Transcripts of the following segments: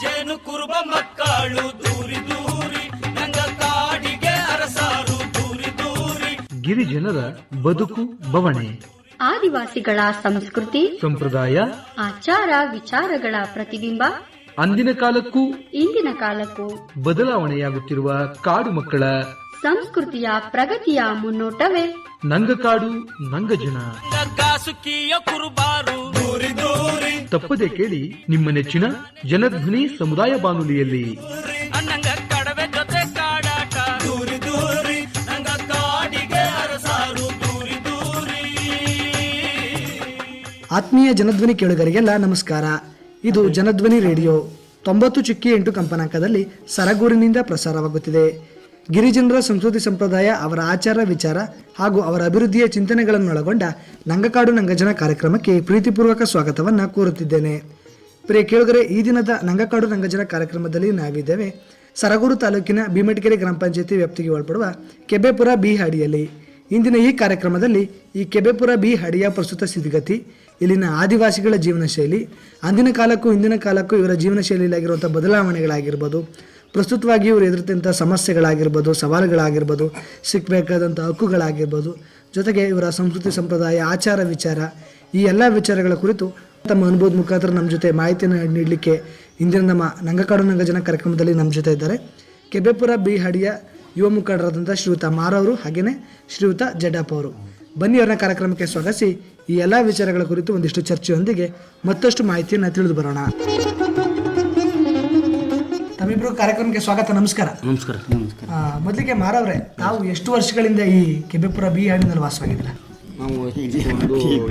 ಜೇನು ಕುರುಬ ಮಕ್ಕಳು ದೂರಿ ದೂರಿ ನಂಗ ಕಾಡಿಗೆ ಅರಸಾರು ದೂರಿ ದೂರಿ. ಗಿರಿಜನರ ಬದುಕು ಬವಣೆ. ಆದಿವಾಸಿಗಳ ಸಂಸ್ಕೃತಿ ಸಂಪ್ರದಾಯ ಆಚಾರ ವಿಚಾರಗಳ ಪ್ರತಿಬಿಂಬ ಅಂದಿನ ಕಾಲಕ್ಕೂ ಇಂದಿನ ಕಾಲಕ್ಕೂ ಬದಲಾವಣೆಯಾಗುತ್ತಿರುವ ಕಾಡು ಮಕ್ಕಳ ಸಂಸ್ಕೃತಿಯ ಪ್ರಗತಿಯ ಮುನ್ನೋಟವೇ. ನಂಗಕಾಡು ನಂಗ ಜನ. ಕುರುಬಾರು ದೂರಿ ತಪ್ಪದೆ ಕೇಳಿ ನಿಮ್ಮ ನೆಚ್ಚಿನ ಜನಧ್ವನಿ ಸಮುದಾಯ ಬಾನುಲಿಯಲ್ಲಿ. ಅನ್ನಂಗ ಕಡವೆ ಜೊತೆ ಕಾಡಾಟ. ದೂರಿ ದೂರಿ ನಂಗ ಕಾಡಿಗೆ ಅರಸಾರು ದೂರಿ ದೂರಿ. ಆತ್ಮೀಯ ಜನಧ್ವನಿ ಕೇಳುಗರಿಗೆಲ್ಲ ನಮಸ್ಕಾರ. ಇದು ಜನಧ್ವನಿ ರೇಡಿಯೋ ತೊಂಬತ್ತು ಚುಕ್ಕಿ ಎಂಟು ಕಂಪನಾಂಕದಲ್ಲಿ ಸರಗೂರಿನಿಂದ ಪ್ರಸಾರವಾಗುತ್ತಿದೆ. ಗಿರಿಜನರ ಸಂಸ್ಕೃತಿ ಸಂಪ್ರದಾಯ, ಅವರ ಆಚಾರ ವಿಚಾರ ಹಾಗೂ ಅವರ ಅಭಿವೃದ್ಧಿಯ ಚಿಂತನೆಗಳನ್ನೊಳಗೊಂಡ ನಂಗಕಾಡು ನಂಗಜನ ಕಾರ್ಯಕ್ರಮಕ್ಕೆ ಪ್ರೀತಿಪೂರ್ವಕ ಸ್ವಾಗತವನ್ನು ಕೋರುತ್ತಿದ್ದೇನೆ. ಪ್ರಿಯ ಕೇಳುಗರೆ, ಈ ದಿನದ ನಂಗಕಾಡು ನಂಗಜನ ಕಾರ್ಯಕ್ರಮದಲ್ಲಿ ನಾವಿದ್ದೇವೆ ಸರಗೂರು ತಾಲೂಕಿನ ಭೀಮಟಗೆರೆ ಗ್ರಾಮ ಪಂಚಾಯತಿ ವ್ಯಾಪ್ತಿಗೆ ಒಳಪಡುವ ಕೆಬೆಪುರ ಬಿ ಹಾಡಿಯಲ್ಲಿ. ಇಂದಿನ ಈ ಕಾರ್ಯಕ್ರಮದಲ್ಲಿ ಈ ಕೆಬೆಪುರ ಬಿ ಹಡಿಯ ಪ್ರಸ್ತುತ ಸ್ಥಿತಿಗತಿ, ಇಲ್ಲಿನ ಆದಿವಾಸಿಗಳ ಜೀವನ ಶೈಲಿ ಅಂದಿನ ಕಾಲಕ್ಕೂ ಇಂದಿನ ಕಾಲಕ್ಕೂ ಇವರ ಜೀವನ ಶೈಲಿಯಲ್ಲಿ ಆಗಿರುವಂಥ ಬದಲಾವಣೆಗಳಾಗಿರ್ಬೋದು ಪ್ರಸ್ತುತವಾಗಿ ಇವರು ಎದುರುತ್ತಂಥ ಸಮಸ್ಯೆಗಳಾಗಿರ್ಬೋದು, ಸವಾಲುಗಳಾಗಿರ್ಬೋದು ಸಿಕ್ಕಬೇಕಾದಂಥ ಹಕ್ಕುಗಳಾಗಿರ್ಬೋದು, ಜೊತೆಗೆ ಇವರ ಸಂಸ್ಕೃತಿ ಸಂಪ್ರದಾಯ, ಆಚಾರ ವಿಚಾರ, ಈ ಎಲ್ಲ ವಿಚಾರಗಳ ಕುರಿತು ತಮ್ಮ ಅನುಭವದ ಮುಖಾಂತರ ನಮ್ಮ ಜೊತೆ ಮಾಹಿತಿಯನ್ನು ನೀಡಲಿಕ್ಕೆ ಇಂದಿನ ನಮ್ಮ ನಂಗಕಾಡು ನಂಗಜನ ಕಾರ್ಯಕ್ರಮದಲ್ಲಿ ನಮ್ಮ ಜೊತೆ ಇದ್ದಾರೆ. ಕೆಬೆಪುರ ಬಿ ಹಡಿಯ ಯುವ ಮುಖಂಡರಾದಂಥ ಶ್ರೀಯುತ ಮಾರವರು ಹಾಗೆಯೇ ಶ್ರೀಯುತ ಜಡ್ಡಪ್ಪ ಅವರು. ಬನ್ನಿ ಅವರ ಕಾರ್ಯಕ್ರಮಕ್ಕೆ ಸ್ವಾಗತಿಸಿ. ಈ ಎಲ್ಲ ವಿಚಾರಗಳ ಕುರಿತು ಒಂದಿಷ್ಟು ಚರ್ಚೆಯೊಂದಿಗೆ ಮತ್ತಷ್ಟು ಮಾಹಿತಿಯನ್ನು ತಿಳಿದು ಬರೋಣ. ತಮ್ಮಿಬ್ರು ಕಾರ್ಯಕ್ರಮಕ್ಕೆ ಸ್ವಾಗತ ನಮಸ್ಕಾರ. ನಮಸ್ಕಾರ ನಮಸ್ಕಾರ. ಆ, ಮೊದಲಿಗೆ ಮಾರವ್ರೆ ನಾವು ಎಷ್ಟು ವರ್ಷಗಳಿಂದ ಈ ಕೆಬೆಪುರ ಬಿ ಹಾಡಿನಲ್ಲಿ ವಾಸವಾಗಿದ್ದೀರಾ? ನಾವು ಒಂದು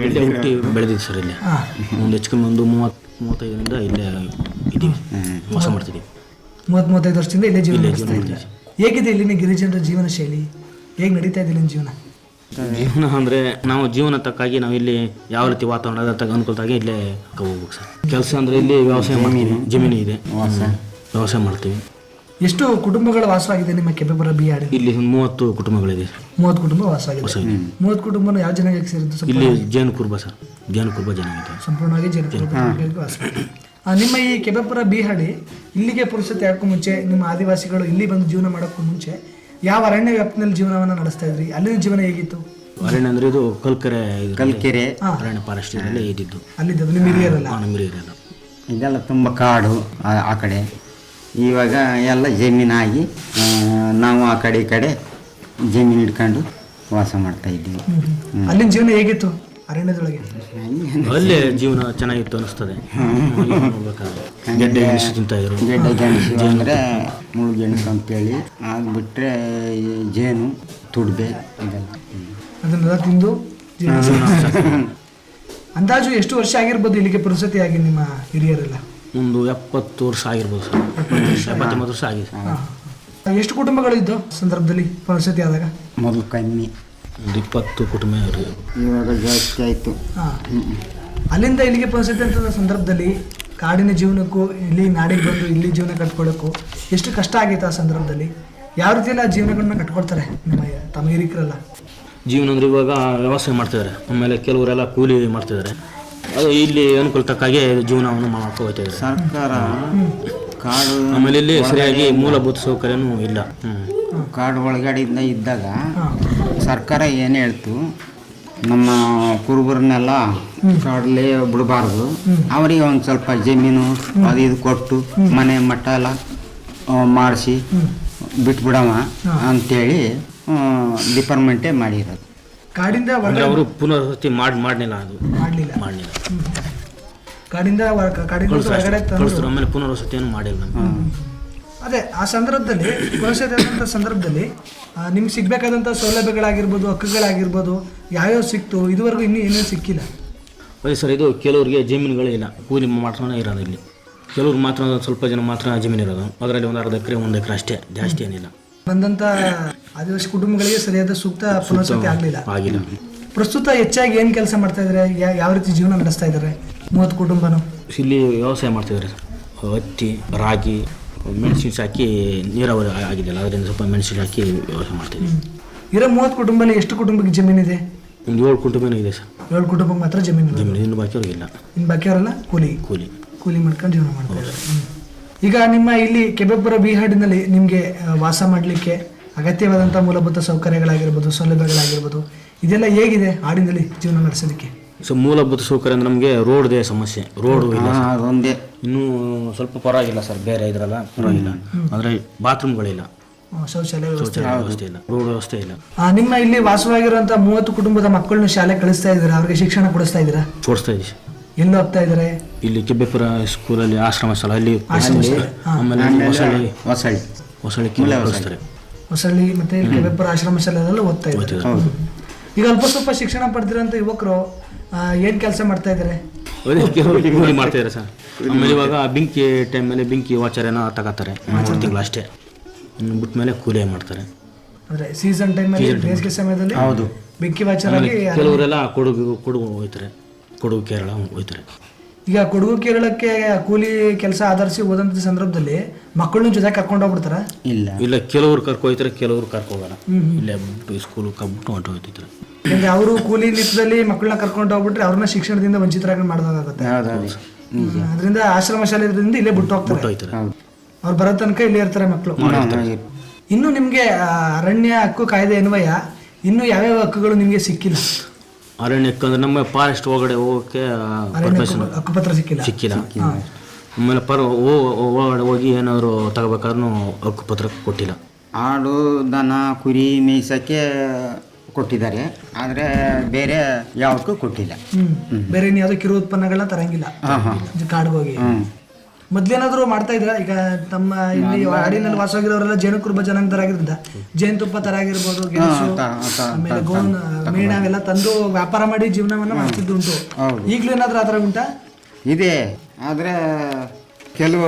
ಇಲ್ಲೇ ಹುಟ್ಟಿ ಬೆಳೆದಿದ್ದು ಸರ್ ಇಲ್ಲಿ. ಹಾಂ. ಒಂದು ಹೆಚ್ಚು ಕಮ್ಮಿ ಒಂದು ಮೂವತ್ತು ಮೂವತ್ತೈದರಿಂದ ಇಲ್ಲೇ ಇದ್ದೀವಿ. ವಾಸ ಮಾಡ್ತಿದ್ದೀವಿ. ಮೂವತ್ತ್ ಮೂವತ್ತೈದು ವರ್ಷದಿಂದ ಇಲ್ಲೇ ಜೀವನ ನಡೆಸ್ತಾ ಇದ್ದೀರಾ? ಹೇಗಿದೆ ಇಲ್ಲಿನ ಗಿರಿಜನರ ಜೀವನ ಶೈಲಿ? ಹೇಗೆ ನಡೀತಾ ಇದೆ ಇಲ್ಲಿನ ಜೀವನ? ಜೀವನ ಅಂದರೆ ನಾವು ಜೀವನ ತಕ್ಕಾಗಿ ನಾವು ಇಲ್ಲಿ ಯಾವ ರೀತಿ ವಾತಾವರಣ ತಕ್ಕ ಅನುಕೂಲತಾಗಿ ಇಲ್ಲೇ ಹೋಗ್ಬೇಕು ಸರ್. ಕೆಲಸ ಅಂದರೆ ಇಲ್ಲಿ ವ್ಯವಸಾಯ ಮಾಡ್ತೀವಿ ಜಮೀನು ಇದೆ. ವ್ಯವಸಾಯ ಮಾಡ್ತೀವಿ. ಎಷ್ಟು ಕುಟುಂಬಗಳ ವಾಸವಾಗಿದೆ ನಿಮ್ಮ ಕೆಬೆಪುರ ಬಿ ಆರ್ ಇಲ್ಲಿ ಒಂದು ಮೂವತ್ತು ಕುಟುಂಬಗಳಿದೆ. ಮೂವತ್ತು ಕುಟುಂಬ ವಾಸವಾಗಿದೆ. ಮೂವತ್ತು ಕುಟುಂಬನ ಯಾವ ಜನಾಂಗಕ್ಕೆ ಸೇರಿದ್ದು? ಸಂಪೂರ್ಣ- ಇಲ್ಲಿ ಜೇನು ಕುರುಬ ಸರ್. ಜೇನು ಕುರುಬ ಜನ ಇದೆ. ಸಂಪೂರ್ಣವಾಗಿ ವಾಸವಾಗಿದೆ. ಆ, ನಿಮ್ಮ ಈ ಕೆಬೆಪುರ ಬಿಹಾಡಿ ಇಲ್ಲಿಗೆ ಪುರುಷತೆ ಯಾಕೂ ಮುಂಚೆ ನಿಮ್ಮ ಆದಿವಾಸಿಗಳು ಇಲ್ಲಿ ಬಂದು ಜೀವನ ಮಾಡೋಕ್ಕೂ ಮುಂಚೆ ಯಾವ ಅರಣ್ಯ ವ್ಯಾಪ್ತಿನಲ್ಲಿ ಜೀವನವನ್ನು ನಡೆಸ್ತಾ ಇದ್ರಿ? ಅಲ್ಲಿನ ಜೀವನ ಹೇಗಿತ್ತು? ಅರಣ್ಯ ಅಂದರೆ ಇದು ಕಲ್ಕೆರೆ ಇದು ಕಲ್ಕೆರೆ. ಅರಣ್ಯ ಫಾರೆಸ್ಟ್ ಇದ್ದು ಇದ್ದಿದ್ದು. ಅಲ್ಲಿದ್ದು ನಿಮ್ಮ ಹಿರಿಯರಲ್ಲ? ನಮ್ಮ ಇದೆಲ್ಲ ತುಂಬ ಕಾಡು ಆ ಆ ಕಡೆ. ಇವಾಗ ಎಲ್ಲ ಜಮೀನಾಗಿ ನಾವು ಆ ಕಡೆ ಈ ಕಡೆ ಜಮೀನು ಹಿಡ್ಕೊಂಡು ವಾಸ ಮಾಡ್ತಾ ಇದ್ದೀವಿ. ಅಲ್ಲಿನ ಜೀವನ ಹೇಗಿತ್ತು ಅರಣ್ಯದೊಳಗೆ? ಅಲ್ಲೇ ಜೀವನ ಚೆನ್ನಾಗಿತ್ತು ಅನಿಸ್ತದೆ. ನೋಡ್ಬೇಕಾದ್ರೆ ಗೆಡ್ಡೆ ಗೆಣಸು ತಿಂತಾಯಿದ್ರು ಗೆಡ್ಡೆ ಗೆಣಸು ಅಂದರೆ ಮುಳ್ಳು ಗೆಣಸು ಅಂತೇಳಿ. ಅದು ಬಿಟ್ಟರೆ ಜೇನು ತುಡ್ಬೆ ಇದೆಲ್ಲ. ಅದನ್ನೆಲ್ಲ ತಿಂದು ಜೀವನ ಅಂದಾಜು ಎಷ್ಟು ವರ್ಷ ಆಗಿರ್ಬೋದು ಇಲ್ಲಿಗೆ ಪುರಸತಿಯಾಗಿ ಆಗಿ ನಿಮ್ಮ ಹಿರಿಯರೆಲ್ಲ? ಒಂದು ಎಪ್ಪತ್ತು ವರ್ಷ ಆಗಿರ್ಬೋದು ಸರ್. ಎಪ್ಪತ್ತೊಂಬತ್ತು ವರ್ಷ ಆಗಿದೆ. ಹಾ. ಎಷ್ಟು ಕುಟುಂಬಗಳು ಇದ್ದು ಸಂದರ್ಭದಲ್ಲಿ ಪರಿಸ್ಥಿತಿ ಆದಾಗ? ಮೊದಲು ಕಮ್ಮಿ. ಒಂದು ಇಪ್ಪತ್ತು ಕುಟುಂಬ. ಇವಾಗ ಜಾಸ್ತಿ ಆಯಿತು. ಹಾ. ಅಲ್ಲಿಂದ ಇಲ್ಲಿಗೆ ಪರಿಸ್ಥಿತಿ ಅಂತ ಸಂದರ್ಭದಲ್ಲಿ ಕಾಡಿನ ಜೀವನಕ್ಕೂ ಇಲ್ಲಿ ನಾಡಿಗೆ ಬಂದು ಇಲ್ಲಿ ಜೀವನ ಕಟ್ಕೊಳ್ಳೋಕ್ಕೂ ಎಷ್ಟು ಕಷ್ಟ ಆಗಿತ್ತು ಆ ಸಂದರ್ಭದಲ್ಲಿ? ಯಾವ ರೀತಿಯಲ್ಲಿ ಆ ಜೀವನಗಳನ್ನ ಕಟ್ಕೊಳ್ತಾರೆ ನಿಮ್ಮ ತಮ್ಮ ಹಿರಿಕರೆಲ್ಲ? ಜೀವನ ಅಂದ್ರೆ ಇವಾಗ ವ್ಯವಸಾಯ ಮಾಡ್ತಿದ್ದಾರೆ. ಆಮೇಲೆ ಕೆಲವರೆಲ್ಲ ಕೂಲಿ ಮಾಡ್ತಿದ್ದಾರೆ. ಅದು ಇಲ್ಲಿ ಅನುಕೂಲ ತಕ್ಕಾಗೆ ಜೀವನವನ್ನು ಮಾಡ್ಕೊ ಹೋಗ್ತಾ ಇದ್ದಾರೆ. ಸರ್ಕಾರ ಕಾಡು ಆಮೇಲೆ ಇಲ್ಲಿ ಸರಿಯಾಗಿ ಮೂಲಭೂತ ಸೌಕರ್ಯನೂ ಇಲ್ಲ. ಕಾಡು ಒಳಗಡೆಯಿಂದ ಇದ್ದಾಗ ಸರ್ಕಾರ ಏನು ಹೇಳ್ತು? ನಮ್ಮ ಕುರುಬರನ್ನೆಲ್ಲ ಕಾಡಲ್ಲೇ ಬಿಡಬಾರ್ದು. ಅವರಿಗೆ ಒಂದು ಸ್ವಲ್ಪ ಜಮೀನು ಅದು ಇದು ಕೊಟ್ಟು ಮನೆ ಮಠ ಎಲ್ಲ ಮಾಡಿಸಿ ಬಿಟ್ಬಿಡವ ಅಂತೇಳಿ ಡಿಪಾರ್ಟ್ಮೆಂಟೇ ಮಾಡಿರೋದು. ಕಾಡಿಂದ ಅವರು ಪುನರ್ವಸತಿ ಮಾಡಿ ಮಾಡಲಿಲ್ಲ ಅದು. ಮಾಡಲಿಲ್ಲ ಮಾಡಲಿಲ್ಲ ಕಾಡಿಂದ ಹೊರ- ಕಾಡಿಂದ ಹೊರಗಡೆ ತಂದು ಕಳಿಸಿದ್ರು ಆಮೇಲೆ ಪುನರ್ವಸತಿಯನ್ನು ಮಾಡಿಲ್ಲ. ಅದೇ ಆ ಸಂದರ್ಭದಲ್ಲಿ ಆದಂಥ ಸಂದರ್ಭದಲ್ಲಿ ಆ, ನಿಮ್ಗೆ ಸಿಗ್ಬೇಕಾದಂಥ ಸೌಲಭ್ಯಗಳಾಗಿರ್ಬೋದು ಹಕ್ಕುಗಳಾಗಿರ್ಬೋದು ಯಾವ್ಯಾವ ಸಿಕ್ತು ಇದುವರೆಗೂ ಇನ್ನೂ ಏನೇನು ಸಿಕ್ಕಿಲ್ಲ? ಅದೇ ಸರ್ ಇದು ಕೆಲವರಿಗೆ ಜಮೀನುಗಳೇ ಇಲ್ಲ. ಕೂಲಿ ಮಾತ್ರ ಇರೋದು ಇಲ್ಲಿ. ಕೆಲವ್ರು ಮಾತ್ರ ಸ್ವಲ್ಪ ಜನ ಮಾತ್ರ ಜಮೀನು ಇರೋದು. ಅದರಲ್ಲಿ ಒಂದು ಅರ್ಧ ಎಕರೆ ಒಂದು ಎಕರೆ ಅಷ್ಟೇ. ಜಾಸ್ತಿ ಏನಿಲ್ಲ. ಬಂದಂಥ ಆದಿವಾಸಿ ಕುಟುಂಬಗಳಿಗೆ ಸರಿಯಾದ ಸೂಕ್ತ ಪುನರ್ಸತಿ ಆಗಲಿಲ್ಲ. ಆಗಿಲ್ಲ. ಪ್ರಸ್ತುತ ಹೆಚ್ಚಾಗಿ ಏನು ಕೆಲಸ ಮಾಡ್ತಾ ಇದ್ದಾರೆ ಯಾವ ರೀತಿ ಜೀವನ ನಡೆಸ್ತಾ ಇದ್ದಾರೆ ಮೂವತ್ತು ಕುಟುಂಬನು? ಇಲ್ಲಿ ವ್ಯವಸಾಯ ಮಾಡ್ತಿದ್ದಾರೆ ಹತ್ತಿ ರಾಗಿ ಮೆಣಸಿನ ಹಾಕಿ ನೀರಾವರಿ ಆಗಿದೆಯಲ್ಲ ಅದರಿಂದ ಸ್ವಲ್ಪ ಮೆಣಸಿನ ಹಾಕಿ ವ್ಯವಸಾಯ ಮಾಡ್ತೀವಿ ಇರೋ ಮೂವತ್ತು ಕುಟುಂಬದಲ್ಲಿ ಎಷ್ಟು ಕುಟುಂಬಕ್ಕೆ ಜಮೀನಿದೆ ಒಂದು ಏಳು ಕುಟುಂಬನೂ ಇದೆ ಸರ್. ಏಳು ಕುಟುಂಬಕ್ಕೆ ಮಾತ್ರ ಜಮೀನು ಜಮೀನು ಇನ್ನು ಬಾಕಿ ಇಲ್ಲ. ಇನ್ನು ಬಾಕಿಯವರೆಲ್ಲ ಕೂಲಿ? ಕೂಲಿ. ಕೂಲಿ ಮಾಡ್ಕೊಂಡು ಜೀವನ ಮಾಡ್ತಾರೆ ಇದ್ದಾರೆ. ಹ್ಮ್. ಈಗ ನಿಮ್ಮ ಇಲ್ಲಿ ಕೆಬೆಪುರ ಬಿಹಾಡಿನಲ್ಲಿ ನಿಮಗೆ ವಾಸ ಮಾಡಲಿಕ್ಕೆ ಅಗತ್ಯವಾದಂಥ ಮೂಲಭೂತ ಸೌಕರ್ಯಗಳಾಗಿರ್ಬೋದು ಸೌಲಭ್ಯಗಳಾಗಿರ್ಬೋದು ಇದೆಲ್ಲ ಹೇಗಿದೆ ಹಾಡಿನಲ್ಲಿ ಜೀವನ ನಡೆಸೋದಕ್ಕೆ? ಸೊ ಮೂಲಭೂತ ಸೌಕರ್ಯ ಅಂದ್ರೆ ನಮಗೆ ರೋಡ್ದೇ ಸಮಸ್ಯೆ. ರೋಡ್ ಅದೊಂದೇ. ಇನ್ನೂ ಸ್ವಲ್ಪ ಪರವಾಗಿಲ್ಲ ಸರ್ ಬೇರೆ ಇದ್ರಲ್ಲ ಪರವಾಗಿಲ್ಲ. ಅಂದರೆ ಬಾತ್ರೂಮ್ಗಳಿಲ್ಲ. ಶೌಚಾಲಯ ವ್ಯವಸ್ಥೆ ವ್ಯವಸ್ಥೆ ಇಲ್ಲ ರೋಡ್ ವ್ಯವಸ್ಥೆ ಇಲ್ಲ. ನಿಮ್ಮ ಇಲ್ಲಿ ವಾಸವಾಗಿರುವಂತ ಮೂವತ್ತು ಕುಟುಂಬದ ಮಕ್ಕಳನ್ನ ಶಾಲೆ ಕಳಿಸ್ತಾ ಇದ್ದೀರಾ? ಅವ್ರಿಗೆ ಶಿಕ್ಷಣ ಕೊಡಿಸ್ತಾ ಇದ್ದೀರಾ? ಕೊಡಿಸ್ತಾ ಇದ್ದೀವಿ. ಎಲ್ಲಿ ಹೋಗ್ತಾ ಇದ್ದಾರೆ? ಇಲ್ಲಿ ಕೆಬ್ಬೆಪುರ ಸ್ಕೂಲಲ್ಲಿ ಆಶ್ರಮ ಸ್ಥಳ ಅಲ್ಲಿ. ಆಮೇಲೆ ಹೊಸಳ್ಳಿ ಹೊಸಳ್ಳಿ. ಹೊಸಳ್ಳಿ ಕಳಿಸ್ತಾರೆ. ಹೊಸಳ್ಳಿ ಮತ್ತೆ ಕೆಬ್ಬೆಪುರ ಕೆಬೆಪುರ ಆಶ್ರಮ ಶಾಲೆಯಲ್ಲೆಲ್ಲ ಓದ್ತಾ ಇದ್ದಾರೆ. ಈಗ ಅಲ್ಪ ಸ್ವಲ್ಪ ಶಿಕ್ಷಣ ಪಡೆದಿರೋಂಥ ಯುವಕರು ಏನು ಕೆಲಸ ಮಾಡ್ತಾ ಇದ್ದಾರೆ? ಕೂಲಿ ಮಾಡ್ತಾ ಇದ್ದಾರೆ ಸರ್. ಆಮೇಲೆ ಇವಾಗ ಬೆಂಕಿ ಟೈಮಲ್ಲಿ ಬೆಂಕಿ ವಾಚರ್ ಏನೋ ತಗೋತಾರೆ ಮೂರು ತಿಂಗಳು ಅಷ್ಟೇ ಬಿಟ್ಟ ಮೇಲೆ ಕೂಲಿ ಮಾಡ್ತಾರೆ. ಅಂದ್ರೆ ಸೀಸನ್ ಟೈಮಲ್ಲಿ ಬೇಸಿಗೆ ಸಮಯದಲ್ಲಿ ಹೌದು. ಬೆಂಕಿ ವಾಚರ್ ಆಗಿ ಕೆಲವರೆಲ್ಲ ಕೊಡಗು ಕೊಡಗು ಹೋಗ್ತಾರೆ. ಕೊಡಗು ಕೇರಳ ಹೋಗ್ತಾರೆ. ಈಗ ಕೊಡಗು ಕೇರಳಕ್ಕೆ ಕೂಲಿ ಕೆಲಸ ಆಧರಿಸಿ ಹೋದಂತ ಸಂದರ್ಭದಲ್ಲಿ ಮಕ್ಕಳನ್ನ ಜೊತೆ ಕರ್ಕೊಂಡು ಹೋಗ್ಬಿಡ್ತಾರ? ಇಲ್ಲ. ಇಲ್ಲ ಕೆಲವರು ಕರ್ಕೊಯ್ತಾರೆ ಕೆಲವ್ರು ಕೆಲವರು ಕರ್ಕೊ ಹೋಗಲ್ಲ ಇಲ್ಲೇ ಬಿಟ್ಟು ಸ್ಕೂಲ್ ಕಬ್ಬಿಟ್ಟು ಹೊಂಟು ಹೋಗ್ತಿದ್ರು. ಯಾಕಂದ್ರೆ ಅವರು ಕೂಲಿ ನಿಟ್ಟದಲ್ಲಿ ಮಕ್ಕಳನ್ನ ಕರ್ಕೊಂಡು ಹೋಗ್ಬಿಟ್ರೆ ಅವ್ರನ್ನ ಶಿಕ್ಷಣದಿಂದ ವಂಚಿತರಾಗಿ ಮಾಡೋದಾಗುತ್ತೆ ಅದರಿಂದ ಆಶ್ರಮ ಶಾಲೆ ಇದ್ರಿಂದ ಇಲ್ಲೇ ಬಿಟ್ಟು ಹೋಗ್ತಾರೆ. ಅವ್ರು ಬರೋ ತನಕ ಇಲ್ಲೇ ಇರ್ತಾರೆ ಮಕ್ಕಳು. ಇನ್ನು ನಿಮ್ಗೆ ಅರಣ್ಯ ಹಕ್ಕು ಕಾಯ್ದೆ ಅನ್ವಯ ಇನ್ನು ಯಾವ್ಯಾವ ಹಕ್ಕುಗಳು ನಿಮ್ಗೆ ಸಿಕ್ಕಿಲ್ಲ? ಅರಣ್ಯಕ್ಕೆ ಅಂದ್ರೆ ನಮ್ಮ ಫಾರೆಸ್ಟ್ ಒಳಗಡೆ ಹೋಗಕ್ಕೆ ಪರ್ಮಿಷನ್ ಹಕ್ಕು- ಹಕ್ಕುಪತ್ರ ಸಿಕ್ಕಿಲ್ಲ. ಸಿಕ್ಕಿಲ್ಲ. ಆಮೇಲೆ ಪರ್ ಒಳಗಡೆ ಹೋಗಿ ಏನಾದ್ರು ತಗೋಬೇಕಾದ್ರೂ ಹಕ್ಕುಪತ್ರ ಕೊಟ್ಟಿಲ್ಲ. ಆಡು ದನ ಕುರಿ ಮೀಸಕ್ಕೆ ಕೊಟ್ಟಿದ್ದಾರೆ. ಆದರೆ ಬೇರೆ ಯಾವಕ್ಕೂ ಕೊಟ್ಟಿಲ್ಲ. ಬೇರೆ ಯಾವುದೋ ಕಿರು ಉತ್ಪನ್ನಗಳನ್ನ ತರಂಗಿಲ್ಲ. ಹಾಂ ಹಾಂ. ಕಾಡ್ಗೆ ಹೋಗಿ. ಹ್ಞೂ ಮೊದ್ಲೇನಾದ್ರು ಮಾಡ್ತಾ ಇದ್ರ? ಈಗ ತಮ್ಮ ಇಲ್ಲಿ ಹಾಡಿನಲ್ಲಿ ವಾಸವಾಗಿರೋರೆಲ್ಲ ಜೇನು ಕುರುಬ ಜನಾಂಗದರಾಗಿದ್ರಿಂದ ಜೇನುತುಪ್ಪ ತರ ಆಗಿರ್ಬೋದು ಗೆಣಸು ಆಮೇಲೆ ಗೋನ್ ಮೀನ ಅವೆಲ್ಲ ತಂದು ವ್ಯಾಪಾರ ಮಾಡಿ ಜೀವನವನ್ನ ಮಾಡ್ತಿದ್ದುಂಟು. ಈಗ್ಲೂ ಏನಾದ್ರೂ ಆತರ ಉಂಟಾ? ಇದೆ. ಆದರೆ ಕೆಲವು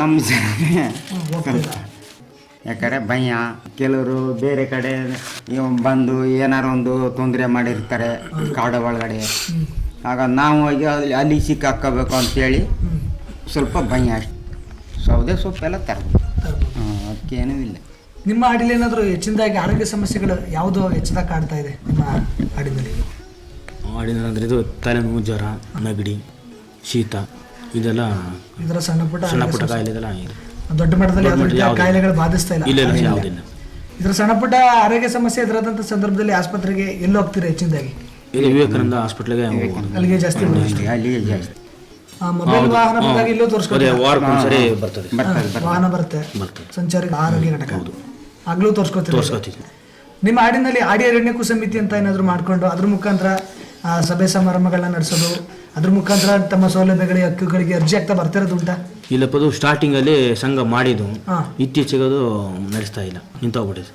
ನಮ್ಮ ಜನ ಯಾಕಂದ್ರೆ ಭಯ. ಕೆಲವರು ಬೇರೆ ಕಡೆ ಬಂದು ಏನಾರ ಒಂದು ತೊಂದರೆ ಮಾಡಿರ್ತಾರೆ ಕಾಡು ಒಳಗಡೆ. ಆಗ ನಾವು ಹೋಗಿ ಅಲ್ಲಿ ಅಲ್ಲಿ ಸಿಕ್ಕಾಕೋಬೇಕು ಅಂತೇಳಿ ಸ್ವಲ್ಪ ಭಯ ಅಷ್ಟೆ. ಸೌದೆ ಸೊಪ್ಪೆಲ್ಲ ತರಬೇಕು ಅದಕ್ಕೇನೂ ಇಲ್ಲ. ನಿಮ್ಮ ಹಾಡಿಲಿ ಏನಾದರೂ ಹೆಚ್ಚಿನದಾಗಿ ಆರೋಗ್ಯ ಸಮಸ್ಯೆಗಳು ಯಾವುದು ಹೆಚ್ಚಿದಾಗ ಕಾಡ್ತಾ ಇದೆ ನಿಮ್ಮ ಹಾಡಿನಲ್ಲಿ? ಮಾಡಿದ್ರೆ ಅಂದ್ರೆ ಇದು ತಲೆನೋವು ಜ್ವರ ನೆಗಡಿ ಶೀತ ಇದೆಲ್ಲ ಇದರ ಸಣ್ಣ ಪುಟ್ಟ ಸಣ್ಣ ಪುಟ್ಟ. ಕಾಯಿಲೆ ಇದೆಲ್ಲ. ದೊಡ್ಡ ಮಟ್ಟದಲ್ಲಿ ಯಾವುದೇ ಕಾಯಿಲೆಗಳು ಬಾಧಿಸ್ತಾ ಇಲ್ಲ. ಇಲ್ಲ ಇಲ್ಲ ಯಾವುದಿಲ್ಲ. ಇದರ ಸಣ್ಣ ಪುಟ್ಟ ಆರೋಗ್ಯ ಸಮಸ್ಯೆ ಎದುರಾದಂಥ ಸಂದರ್ಭದಲ್ಲಿ ಆಸ್ಪತ್ರೆಗೆ ಎಲ್ಲಿ ಹೋಗ್ತೀರಾ ಹೆಚ್ಚಿನದಾಗಿ? ಇಲ್ಲಿ ವಿವೇಕಾನಂದ ಹಾಸ್ಪಿಟ್ಲಿಗೆ ಅಲ್ಲಿಗೆ ಜಾಸ್ತಿ ಅಲ್ಲಿಗೆ ಜಾಸ್ತಿ. ಮೊಬೈಲ್ ವಾಹನ ಬಂದಾಗ ಇಲ್ಲೂ ಅದೇ ವಾರಕ್ಕೊಂದ್ಸರಿ ಬರ್ತದೆ. ವಾಹನ ಬರುತ್ತೆ. ಸಂಚಾರಿ ಆರೋಗ್ಯ ಘಟಕ. ಆಗ್ಲೂ ತೋರಿಸ್ಕೊತೀವಿ. ನಿಮ್ಮ ಹಾಡಿನಲ್ಲಿ ಆಡಿ ಅರಣ್ಯಕ್ಕೂ ಸಮಿತಿ ಅಂತ ಏನಾದರೂ ಮಾಡ್ಕೊಂಡು ಅದ್ರ ಮುಖಾಂತರ ಆ, ಸಭೆ ಸಮಾರಂಭಗಳನ್ನ ನಡೆಸೋದು ಅದ್ರ ಮುಖಾಂತರ ತಮ್ಮ ಸೌಲಭ್ಯಗಳಿಗೆ ಹಕ್ಕುಗಳಿಗೆ ಅರ್ಜಿ ಆಗ್ತಾ ಬರ್ತಿರೋದು ಉಂಟಾ? ಸ್ಟಾರ್ಟಿಂಗ್ ಸ್ಟಾರ್ಟಿಂಗಲ್ಲಿ ಸಂಘ ಮಾಡಿದ್ದು. ಹಾ. ಇತ್ತೀಚೆಗೆ ಅದು ನಡೆಸ್ತಾ ಇಲ್ಲ. ನಿಂತೋಗ್ಬಿಟ್ಟಿದೆ.